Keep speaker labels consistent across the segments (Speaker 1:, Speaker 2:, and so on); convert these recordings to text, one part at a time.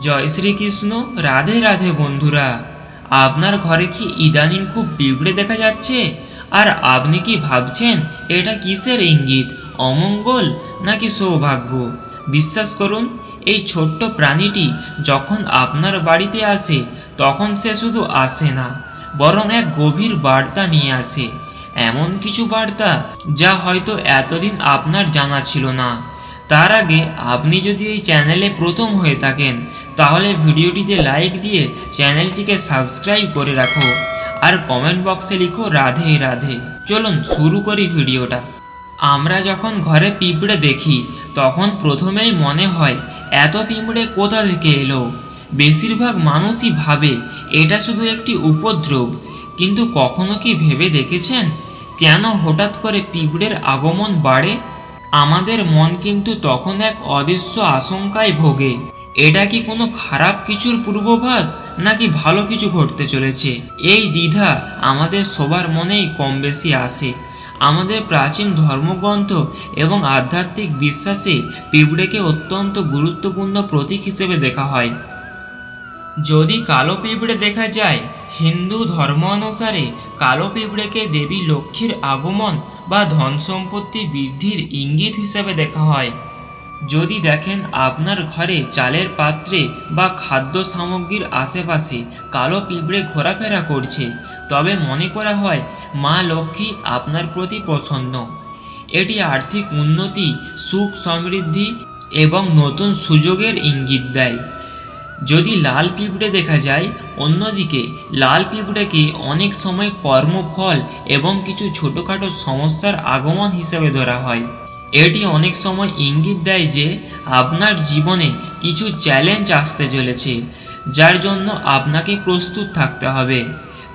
Speaker 1: জয় শ্রীকৃষ্ণ, রাধে রাধে বন্ধুরা। আপনার ঘরে কি ইদানিং খুব পিঁপড়ে দেখা যাচ্ছে? আর আপনি কি ভাবছেন এটা কিসের ইঙ্গিত, অমঙ্গল নাকি সৌভাগ্য? বিশ্বাস করুন, এই ছোট্ট প্রাণীটি যখন আপনার বাড়িতে আসে, তখন সে শুধু আসে না, বরং এক গভীর বার্তা নিয়ে আসে। এমন কিছু বার্তা যা হয়তো এতদিন আপনার জানা ছিল না। তার আগে আপনি যদি এই চ্যানেলে প্রথম হয়ে থাকেন তাহলে ভিডিওটিতে লাইক দিয়ে চ্যানেলটিকে সাবস্ক্রাইব করে রাখো আর কমেন্ট বক্সে লিখো রাধে রাধে। চলুন শুরু করি ভিডিওটা। আমরা যখন ঘরে পিঁপড়ে দেখি, তখন প্রথমেই মনে হয়, এত পিঁপড়ে কোথা থেকে এলো? বেশিরভাগ মানুষই ভাবে, এটা শুধু একটি উপদ্রব। কিন্তু কখনো কি ভেবে দেখেছেন? কেন হঠাৎ করে পিঁপড়ের আগমন বাড়ে? আমাদের মন কিন্তু তখন এক অদৃশ্য আশঙ্কায় ভোগে। এটা কি কোনো খারাপ কিছুর পূর্বভাস নাকি ভালো কিছু ঘটতে চলেছে? এই দ্বিধা আমাদের সবার মনেই কম বেশি আসে। আমাদের প্রাচীন ধর্মগ্রন্থ এবং আধ্যাত্মিক বিশ্বাসে পিঁপড়েকে অত্যন্ত গুরুত্বপূর্ণ প্রতীক হিসেবে দেখা হয়। যদি কালো পিঁপড়ে দেখা যায়, হিন্দু ধর্ম অনুসারে কালো পিঁপড়েকে দেবী লক্ষ্মীর আগমন বা ধন সম্পত্তি বৃদ্ধির ইঙ্গিত হিসেবে দেখা হয়। যদি দেখেন আপনার ঘরে চালের পাত্রে বা খাদ্য সামগ্রীর আশেপাশে কালো পিঁপড়ে ঘোরাফেরা করছে, তবে মনে করা হয় মা লক্ষ্মী আপনার প্রতি প্রসন্ন। এটি আর্থিক উন্নতি, সুখ সমৃদ্ধি এবং নতুন সুযোগের ইঙ্গিত দেয়। যদি লাল পিঁপড়ে দেখা যায়, অন্যদিকে লাল পিঁপড়েকে অনেক সময় কর্মফল এবং কিছু ছোটোখাটো সমস্যার আগমন হিসেবে ধরা হয়। এটি অনেক সময় ইঙ্গিত দেয় যে আপনার জীবনে কিছু চ্যালেঞ্জ আসতে চলেছে, যার জন্য আপনাকে প্রস্তুত থাকতে হবে।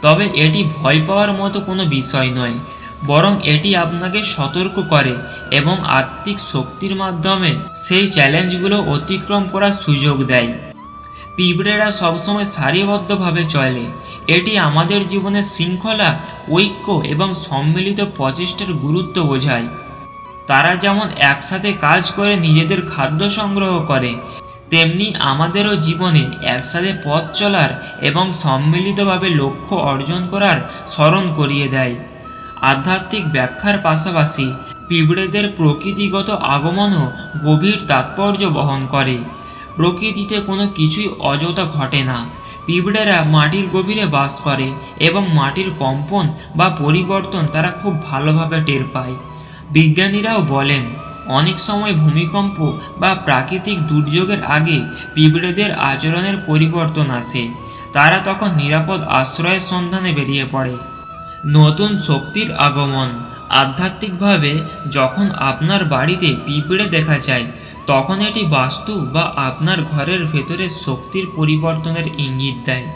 Speaker 1: তবে এটি ভয় পাওয়ার মতো কোনো বিষয় নয়, বরং এটি আপনাকে সতর্ক করে এবং আত্মিক শক্তির মাধ্যমে সেই চ্যালেঞ্জগুলো অতিক্রম করার সুযোগ দেয়। পিঁপড়েরা সবসময় সারিবদ্ধভাবে চলে। এটি আমাদের জীবনের শৃঙ্খলা, ঐক্য এবং সম্মিলিত প্রচেষ্টার গুরুত্ব বোঝায়। তারা যেমন একসাথে কাজ করে নিজেদের খাদ্য সংগ্রহ করে, তেমনি আমাদেরও জীবনে একসাথে পথ চলার এবং সম্মিলিতভাবে লক্ষ্য অর্জন করার স্মরণ করিয়ে দেয়। আধ্যাত্মিক ব্যাখ্যার পাশাপাশি পিঁপড়েদের প্রকৃতিগত আগমনও গভীর তাৎপর্য বহন করে। প্রকৃতিতে কোনো কিছুই অযথা ঘটে না। পিঁপড়েরা মাটির গভীরে বাস করে এবং মাটির কম্পন বা পরিবর্তন তারা খুব ভালোভাবে টের পায়। বিজ্ঞানীরাও বলেন, অনেক সময় ভূমিকম্প বা প্রাকৃতিক দুর্যোগের আগে পিঁপড়েদের আচরণের পরিবর্তন আসে। তারা তখন নিরাপদ আশ্রয়ের সন্ধানে বেরিয়ে পড়ে। নতুন শক্তির আগমন। আধ্যাত্মিকভাবে যখন আপনার বাড়িতে পিঁপড়ে দেখা যায়, তখন এটি বাস্তু বা আপনার ঘরের ভেতরে শক্তির পরিবর্তনের ইঙ্গিত দেয়।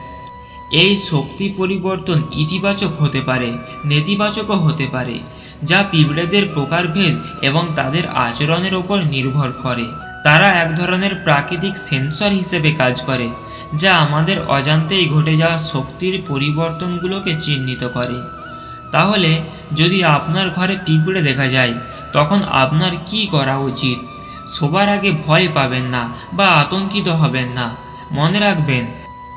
Speaker 1: এই শক্তি পরিবর্তন ইতিবাচক হতে পারে, নেতিবাচকও হতে পারে। যা পিঁপড়েদের প্রকারভেদ এবং তাদের আচরণের ওপর নির্ভর করে। তারা এক ধরনের প্রাকৃতিক সেন্সর হিসেবে কাজ করে, যা আমাদের অজান্তেই ঘটে যাওয়া শক্তির পরিবর্তনগুলোকে চিহ্নিত করে। তাহলে, যদি আপনার ঘরে পিঁপড়ে দেখা যায়, তখন আপনার কি করা উচিত? সবার আগে ভয় পাবেন না বা আতঙ্কিত হবেন না। মনে রাখবেন,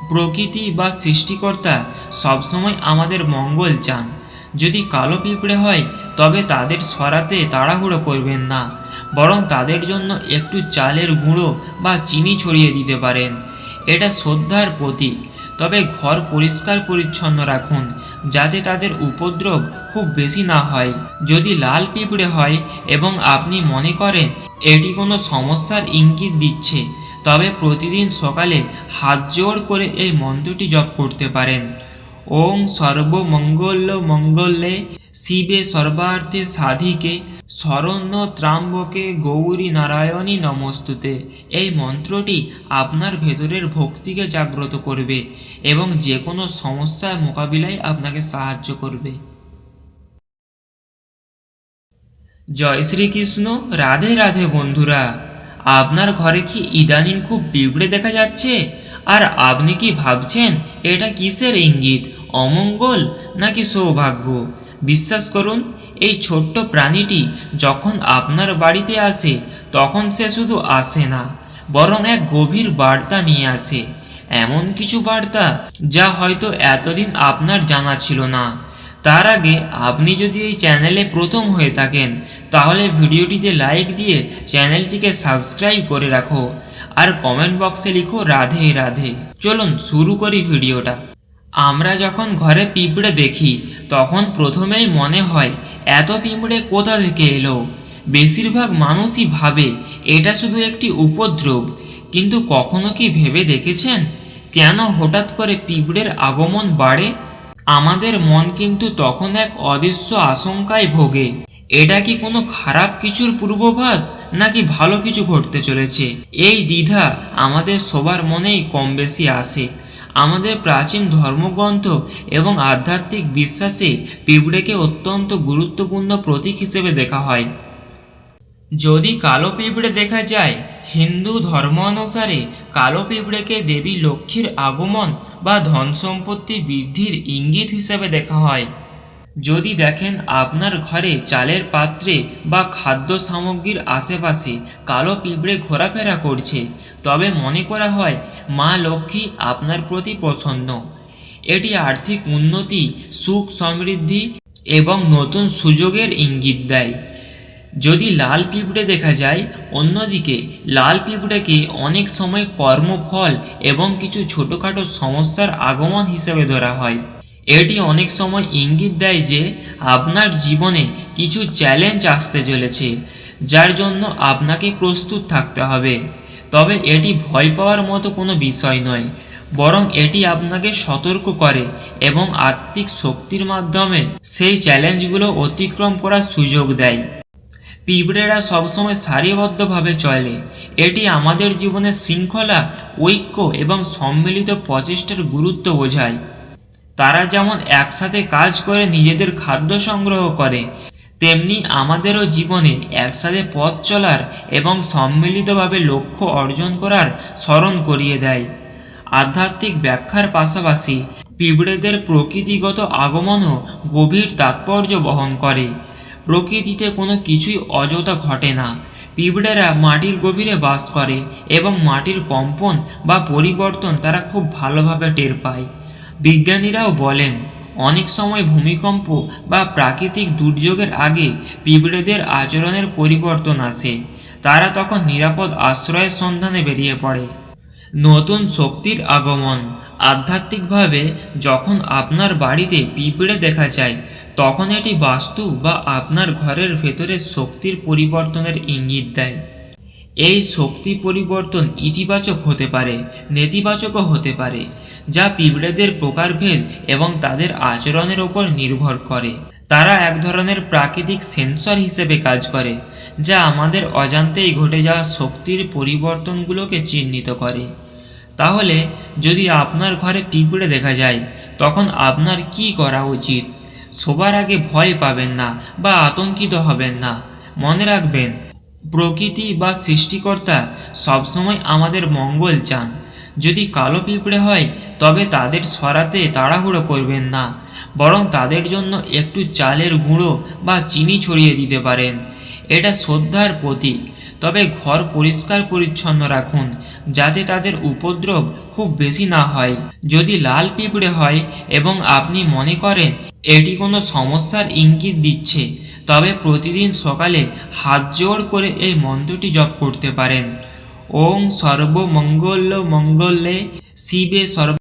Speaker 1: প্রকৃতি বা সৃষ্টিকর্তা সবসময় আমাদের মঙ্গল চান। যদি কালো পিঁপড়ে হয় তবে তাদের সরাতে তাড়াহুড়ো করবেন না, বরং তাদের জন্য একটু চালের গুঁড়ো বা চিনি ছড়িয়ে দিতে পারেন। এটা শ্রদ্ধার প্রতীক। তবে ঘর পরিষ্কার পরিচ্ছন্ন রাখুন, যাতে তাদের উপদ্রব খুব বেশি না হয়। যদি লাল পিঁপড়ে হয় এবং আপনি মনে করেন এটি কোনো সমস্যার ইঙ্গিত দিচ্ছে, তবে প্রতিদিন সকালে হাত জোড় করে এই মন্ত্রটি জপ করতে পারেন। ওং সর্বমঙ্গল মঙ্গলে শিবে সর্বার্থে সাধিকে, শরণ্য ত্রাম্বকে গৌরী নারায়ণী নমস্তুতে। এই মন্ত্রটি আপনার ভেতরের ভক্তিকে জাগ্রত করবে এবং যে কোনো সমস্যার মোকাবিলায় আপনাকে সাহায্য করবে। জয় শ্রীকৃষ্ণ। রাধে রাধে বন্ধুরা, আপনার ঘরে কি ইদানিং খুব পিঁপড়ে দেখা যাচ্ছে? আর আপনি কি ভাবছেন, এটা কিসের ইঙ্গিত, অমঙ্গল নাকি সৌভাগ্য? বিশ্বাস করুন, এই ছোট্ট প্রাণীটি যখন আপনার বাড়িতে আসে, তখন সে শুধু আসে না, বরং এক গভীর বার্তা নিয়ে আসে। এমন কিছু বার্তা যা হয়তো এতদিন আপনার জানা ছিল না। তার আগে আপনি যদি এই চ্যানেলে প্রথম হয়ে থাকেন, তাহলে ভিডিওটিতে লাইক দিয়ে চ্যানেলটিকে সাবস্ক্রাইব করে রাখো, আর কমেন্ট বক্সে লিখো রাধে রাধে। চলুন শুরু করি ভিডিওটা। আমরা যখন ঘরে পিঁপড়ে দেখি, তখন প্রথমেই মনে হয়, এত পিঁপড়ে কোথা থেকে এলো? বেশিরভাগ মানুষই ভাবে, এটা শুধু একটি উপদ্রব। কিন্তু কখনো কি ভেবে দেখেছেন? কেন হঠাৎ করে পিঁপড়ের আগমন বাড়ে? আমাদের মন কিন্তু তখন এক অদৃশ্য আশঙ্কায় ভোগে। এটা কি কোনো খারাপ কিছুর পূর্বভাস, নাকি ভালো কিছু ঘটতে চলেছে? এই দ্বিধা আমাদের সবার মনেই কম বেশি আসে। আমাদের প্রাচীন ধর্মগ্রন্থ এবং আধ্যাত্মিক বিশ্বাসে পিঁপড়েকে অত্যন্ত গুরুত্বপূর্ণ প্রতীক হিসেবে দেখা হয়। যদি কালো পিঁপড়ে দেখা যায়, হিন্দু ধর্ম অনুসারে কালো পিঁপড়েকে দেবী লক্ষ্মীর আগমন বা ধন সম্পত্তি বৃদ্ধির ইঙ্গিত হিসেবে দেখা হয়। যদি দেখেন আপনার ঘরে চালের পাত্রে বা খাদ্য সামগ্রীর আশেপাশে কালো পিঁপড়ে ঘোরাফেরা করছে, তবে মনে করা হয় মা লক্ষ্মী আপনার প্রতি প্রসন্ন। এটি আর্থিক উন্নতি, সুখ সমৃদ্ধি এবং নতুন সুযোগের ইঙ্গিত দেয়। যদি লাল পিঁপড়ে দেখা যায়, অন্যদিকে লাল পিঁপড়েকে অনেক সময় কর্মফল এবং কিছু ছোটোখাটো সমস্যার আগমন হিসেবে ধরা হয়। এটি অনেক সময় ইঙ্গিত দেয় যে আপনার জীবনে কিছু চ্যালেঞ্জ আসতে চলেছে, যার জন্য আপনাকে প্রস্তুত থাকতে হবে। তবে এটি ভয় পাওয়ার মতো কোনো বিষয় নয়, বরং এটি আপনাকে সতর্ক করে এবং আত্মিক শক্তির মাধ্যমে সেই চ্যালেঞ্জগুলো অতিক্রম করার সুযোগ দেয়। পিঁপড়েরা সবসময় সারিবদ্ধভাবে চলে। এটি আমাদের জীবনের শৃঙ্খলা, ঐক্য এবং সম্মিলিত প্রচেষ্টার গুরুত্ব বোঝায়। তারা যেমন একসাথে কাজ করে নিজেদের খাদ্য সংগ্রহ করে তেমনি আমাদেরও জীবনে একসাথে পথ চলার এবং সম্মিলিতভাবে লক্ষ্য অর্জন করার স্মরণ করিয়ে দেয়। আধ্যাত্মিক ব্যাখ্যার পাশাপাশি পিঁপড়েদের প্রকৃতিগত আগমনও গভীর তাৎপর্য বহন করে। প্রকৃতিতে কোনো কিছুই অযথা ঘটে না। পিঁপড়েরা মাটির গভীরে বাস করে এবং মাটির কম্পন বা পরিবর্তন তারা খুব ভালোভাবে টের পায়। বিজ্ঞানীরাও বলেন অনেক সময় ভূমিকম্প বা প্রাকৃতিক দুর্যোগের আগে পিঁপড়েদের আচরণের পরিবর্তন আসে। তারা তখন নিরাপদ আশ্রয়ের সন্ধানে বেরিয়ে পড়ে। নতুন শক্তির আগমন। আধ্যাত্মিকভাবে যখন আপনার বাড়িতে পিঁপড়ে দেখা যায়, তখন এটি বাস্তু বা আপনার ঘরের ভেতরে শক্তির পরিবর্তনের ইঙ্গিত দেয়। এই শক্তি পরিবর্তন ইতিবাচক হতে পারে, নেতিবাচকও হতে পারে। যা পিঁপড়েদের প্রকারভেদ এবং তাদের আচরণের ওপর নির্ভর করে। তারা এক ধরনের প্রাকৃতিক সেন্সর হিসেবে কাজ করে, যা আমাদের অজান্তেই ঘটে যাওয়া শক্তির পরিবর্তনগুলোকে চিহ্নিত করে। তাহলে, যদি আপনার ঘরে পিঁপড়ে দেখা যায়, তখন আপনার কি করা উচিত? সবার আগে ভয় পাবেন না বা আতঙ্কিত হবেন না। মনে রাখবেন, প্রকৃতি বা সৃষ্টিকর্তা সবসময় আমাদের মঙ্গল চান। যদি কালো পিঁপড়ে হয় তবে তাদের সরাতে তাড়াহুড়ো করবেন না, বরং তাদের জন্য একটু চালের গুঁড়ো বা চিনি ছড়িয়ে দিতে পারেন। এটা শ্রদ্ধার প্রতীক। তবে ঘর পরিষ্কার পরিচ্ছন্ন রাখুন, যাতে তাদের উপদ্রব খুব বেশি না হয়। যদি লাল পিঁপড়ে হয় এবং আপনি মনে করেন এটি কোনো সমস্যার ইঙ্গিত দিচ্ছে, তবে প্রতিদিন সকালে হাত জোড় করে এই মন্ত্রটি জপ করতে পারেন। ওম সর্বমঙ্গল মঙ্গলে, শিবে সর্ব